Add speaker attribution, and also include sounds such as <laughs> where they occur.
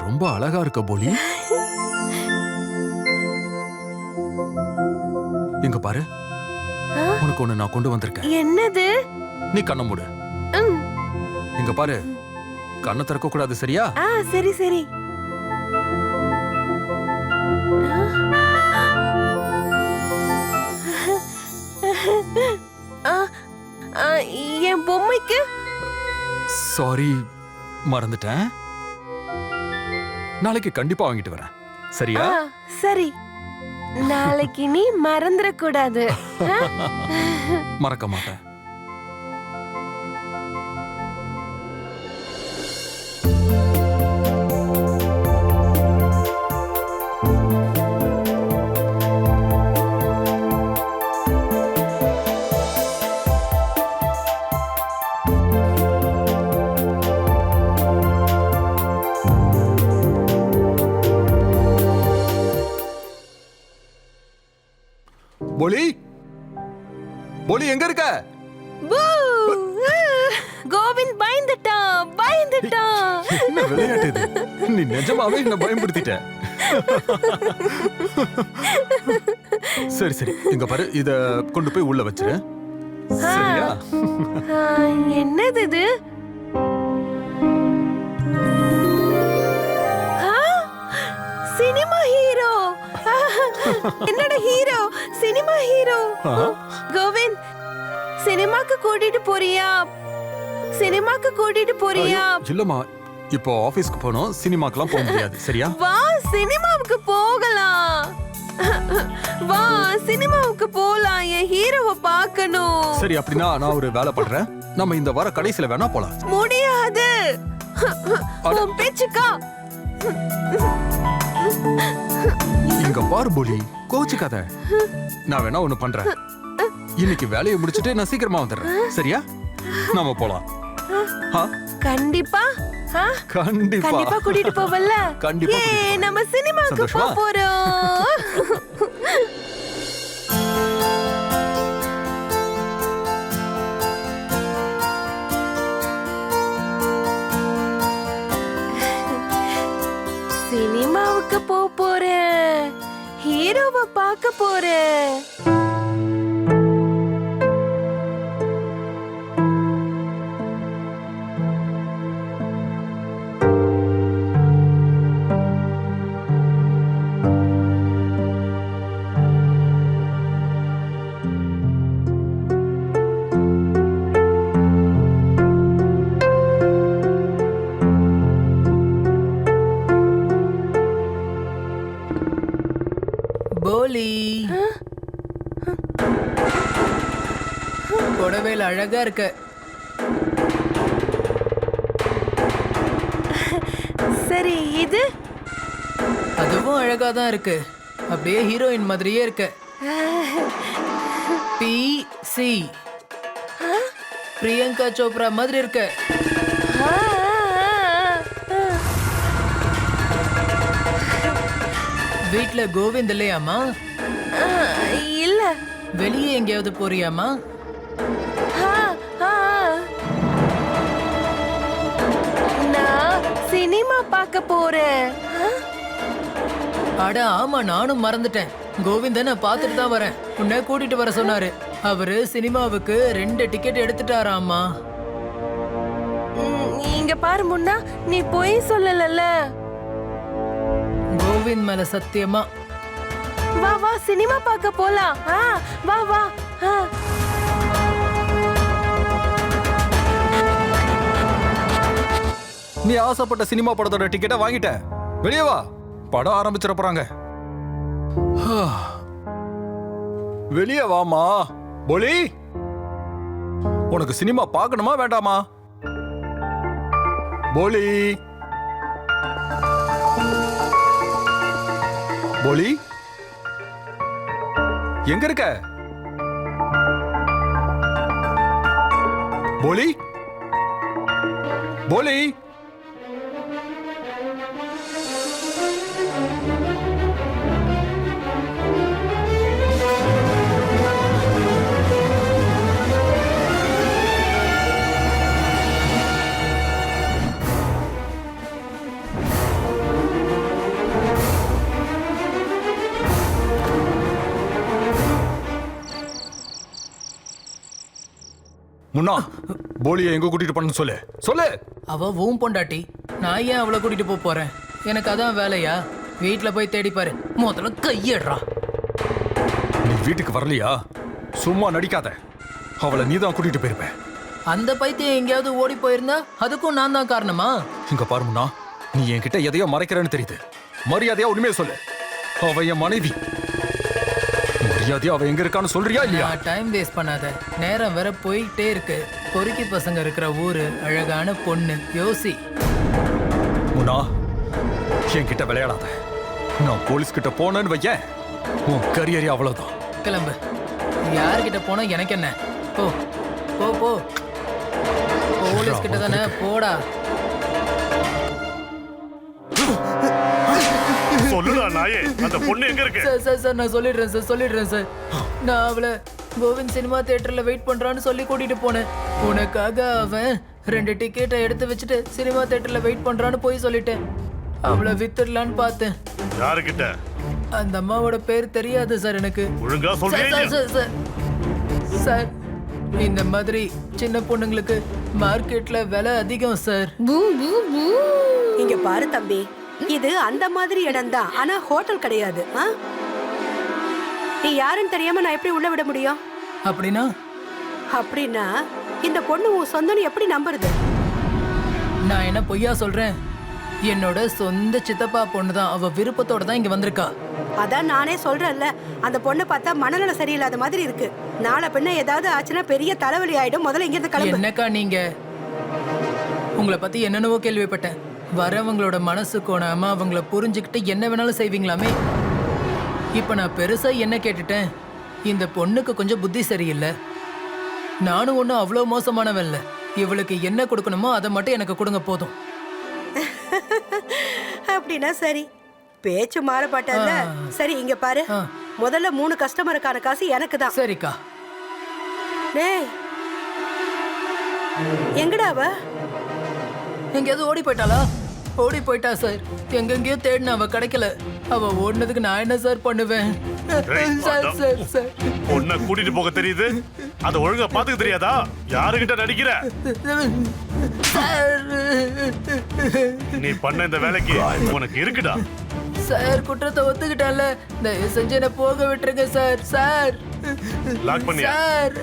Speaker 1: ரொம்ப அழகா இருக்க போலி. இங்க பாரு? உனக்கு ஒண்ணு நான் கொண்டு வந்திருக்கேன்.
Speaker 2: என்னது?
Speaker 1: நீ கண்ணை மூடு. இங்க பாரு. கண்ணை திறக்க கூடாது சரியா?
Speaker 2: சரி சரி. என் பொம்மைக்கு?
Speaker 1: சாரி மறந்துட்டேன். நாளைக்கு கண்டிப்பா வாங்கிட்டு வரேன். சரியா?
Speaker 2: ஆ, சரி. நாளைக்கு நீ மறந்துடக்கூடாது. ஆ?
Speaker 1: மறக்க மாட்டேன். போலி எங்க இருக்க!
Speaker 2: கோவிந்த் பயந்துட்டான் பயந்துட்டான்
Speaker 1: என்ன விளையாட்டு இது? நீ நிஜமாவே என்ன பயன்படுத்திட்ட. சரி சரி. இங்க பாரு இத கொண்டு போய் உள்ள வச்சிரு. சரியா?
Speaker 2: என்னது இது? Cinema hero. என்னோட ஹீரோ சினிமா ஹீரோ. சினிமாக்கு கூட்டிட்டு போறியா? சினிமாக்கு கூட்டிட்டு போறியா?
Speaker 1: இல்லம்மா. இப்போ ஆபீஸ்க்கு போனோம். சினிமாக்கெல்லாம் போக முடியாது. சரியா?
Speaker 2: வா சினிமாவுக்கு போகலாம். வா சினிமாவுக்கு போலாம். என் ஹீரோவை பார்க்கணும்.
Speaker 1: சரி அப்படின்னா நான் ஒரு வேலை பண்றேன். நம்ம இந்த வார கடைசியில வேணா போலாம்.
Speaker 2: முடியாது. உன் பேச்சுக்கா
Speaker 1: இங்க பாரு போலி. கோச்சுக்காத. நான் வேணா ஒண்ணு பண்றேன். இன்னைக்கு வேலையை முடிச்சிட்டு நான் சீக்கிரமா வந்துடுறேன். சரியா? நாம போலாம்?
Speaker 2: கண்டிப்பா?
Speaker 1: கண்டிப்பா.
Speaker 2: கண்டிப்பா கூட்டிட்டு போவல்ல?
Speaker 1: கண்டிப்பா.
Speaker 2: நம்ம சினிமாக்கு போக? போறோம். சினிமாவுக்கு போக போறேன். ஹீரோவை பார்க்க போறேன்.
Speaker 3: போலி புடவையில் அழகா இருக்க.
Speaker 2: சரி இது?
Speaker 3: அதுவும் அழகா தான் இருக்கு. அப்படியே ஹீரோயின் மாதிரியே இருக்க. B C. பிரியங்கா சோப்ரா மாதிரி இருக்க. வீட்ல கோவிந்த் இல்லையாமா
Speaker 2: இல்ல.
Speaker 3: வெளியே எங்கேயாவது போறியாமா.
Speaker 2: நான் சினிமா பார்க்க போறேன்?
Speaker 3: அட ஆமா நானும் மறந்துட்டேன். கோவிந்த நான் பார்த்துட்டு தான் வரேன். உன்னை கூட்டிட்டு வர சொன்னாரு. அவரு சினிமாவுக்கு ரெண்டு டிக்கெட் எடுத்துட்டாராமா
Speaker 2: இங்க பாரு முன்னா நீ பொய் சொல்லலல்ல.
Speaker 3: கோவிந்த் மேல சத்தியமா?
Speaker 2: வா வா சினிமா பார்க்க போலாம். வா வா.
Speaker 1: நீ ஆசைப்பட்ட சினிமா படத்தோட டிக்கெட்டை வாங்கிட்ட. வெளியே வா. படம் ஆரம்பிச்சிட போறாங்க. வெளியே வாமா போலி. உனக்கு சினிமா பார்க்கணுமா வேண்டாமா? போலி. போலி? எங்க இருக்க? போலி? போலி? முன்னா போலியை எங்க கூட்டிட்டு பண்ணு சொல்லு. சொல்லு.
Speaker 3: அவ ஊம் பொண்டாட்டி. நான் ஏன் அவளை கூட்டிட்டு போக போறேன்? எனக்கு அதான் வேலையா? வீட்ல போய் தேடிப்பாரு முதல்ல கையடுறா.
Speaker 1: நீ வீட்டுக்கு வரலையா? சும்மா நடிக்காத. அவளை நீ தான் கூட்டிட்டு போயிருப்ப.
Speaker 3: அந்த பைத்தியம் எங்கேயாவது ஓடி போயிருந்தா அதுக்கும் நான் தான் காரணமா?
Speaker 1: இங்க பாரு முன்னா நீ என்கிட்ட எதையோ மறைக்கிறேன்னு தெரியுது. மரியாதையா உண்மையை சொல்லு. அவ என் மனைவி. மரியாதையா அவ எங்க இருக்கான்னு சொல்றியா இல்லையா?
Speaker 3: நான் டைம் வேஸ்ட் பண்ணாத. நேரம் வேற போயிட்டே இருக்கு. பொறுக்கி பசங்க இருக்கிற ஊரு அழகான பொண்ணு. யோசி.
Speaker 1: முன்னா என்கிட்ட விளையாடாத. நான் போலீஸ் கிட்ட போனேன்னு வையேன் உன் கரியரே அவ்வளவுதான்.
Speaker 3: கிளம்பு. யார்கிட்ட போனா எனக்கு என்ன போ போ. போ போலீஸ் கிட்ட தானே போடா.
Speaker 4: நாயே அந்த பொண்ணு எங்க இருக்கு?
Speaker 3: சார் சார் சார் நான் சொல்லிடுறேன் சார் சொல்லிடுறேன் சார். நான் அவளை கோவிந்த் சினிமா தியேட்டர்ல வெயிட் பண்றான்னு சொல்லி கூட்டிட்டு போனேன். உனக்காக அவன் ரெண்டு டிக்கெட்டை எடுத்து வச்சுட்டு சினிமா தியேட்டர்ல வெயிட் பண்றான்னு போய் சொல்லிட்டேன். அவளை வித்துடலான்னு பார்த்தேன்.
Speaker 4: யாருக்கிட்ட?
Speaker 3: அந்த அம்மாவோட பேர் தெரியாது சார் எனக்கு.
Speaker 4: ஒழுங்கா
Speaker 3: சார்
Speaker 4: சொல்றீங்க.
Speaker 3: Sir sir sir. சார் இந்த மாதிரி சின்ன பொண்ணுங்களுக்கு மார்க்கெட்ல விலை அதிகம் சார்.
Speaker 5: இங்க பாரு தம்பி. இது அந்த மாதிரி இடம்தான் ஆனா ஹோட்டல் கிடையாது? நீ யாருன்னு தெரியாம நான் எப்படி உள்ள விட முடியும்?
Speaker 3: அப்படின்னா?
Speaker 5: அப்படின்னா இந்த பொண்ணு உன் சொந்தம்னு எப்படி நம்புறது?
Speaker 3: நான் என்ன பொய்யா சொல்றேன்? என்னோட சொந்த சித்தப்பா பொண்ணு தான். அவ விருப்பத்தோட தான் இங்க வந்திருக்கா.
Speaker 5: அதான் நானே சொல்றேன்ல. அந்த பொண்ணை பார்த்தா மனநல சரியில்லாத மாதிரி இருக்கு. நாளை பின்ன ஏதாவது ஆச்சுன்னா பெரிய தலைவலி ஆயிடும். முதல்ல இங்க இருந்து கிளம்பு.
Speaker 3: என்னக்கா நீங்க? உங்களை பத்தி என்னென்னவோ கேள்விப்பட்டேன். வரவங்களோட மனசு கோணாம அவங்கள புரிஞ்சுக்கிட்டு என்ன வேணாலும் செய்வீங்களாமே? இப்ப நான் பெருசா என்ன கேட்டுட்டேன்? இந்த பொண்ணுக்கு கொஞ்சம் புத்தி சரியில்லை. நானும் ஒன்றும் அவ்வளோ மோசமானவன் இல்லை இவளுக்கு என்ன கொடுக்கணுமோ அதை மட்டும் எனக்கு கொடுங்க போதும். <laughs>
Speaker 5: அப்படின்னா சரி. பேச்சு மாறப்பட்டல சரி இங்க பாரு. முதல்ல மூணு கஸ்டமருக்கான காசு எனக்கு தான்.
Speaker 3: சரிக்கா.
Speaker 5: டேய். எங்கடா அவ?
Speaker 3: எங்கேயாவது ஓடி போயிட்டாளா? ஓடி போயிட்டா சார். எங்கெங்கேயோ தேடின அவ கிடைக்கல. அவ ஓடினதுக்கு நான் என்ன சார் பண்ணுவேன்? சார். சார் சார்
Speaker 4: பொண்ணை கூட்டிட்டு போக தெரியுது? அத ஒழுங்கா பாத்துக்க தெரியாதா? யாருகிட்ட நடிக்கிற? நீ பண்ண இந்த வேலைக்கு உனக்கு இருக்குடா.
Speaker 3: சார் குற்றத்தை ஒத்துக்கிட்டால தயவு செஞ்சு என்ன போக விட்டுருங்க சார். சார்.
Speaker 4: லாக் பண்ணியா?
Speaker 3: சார்.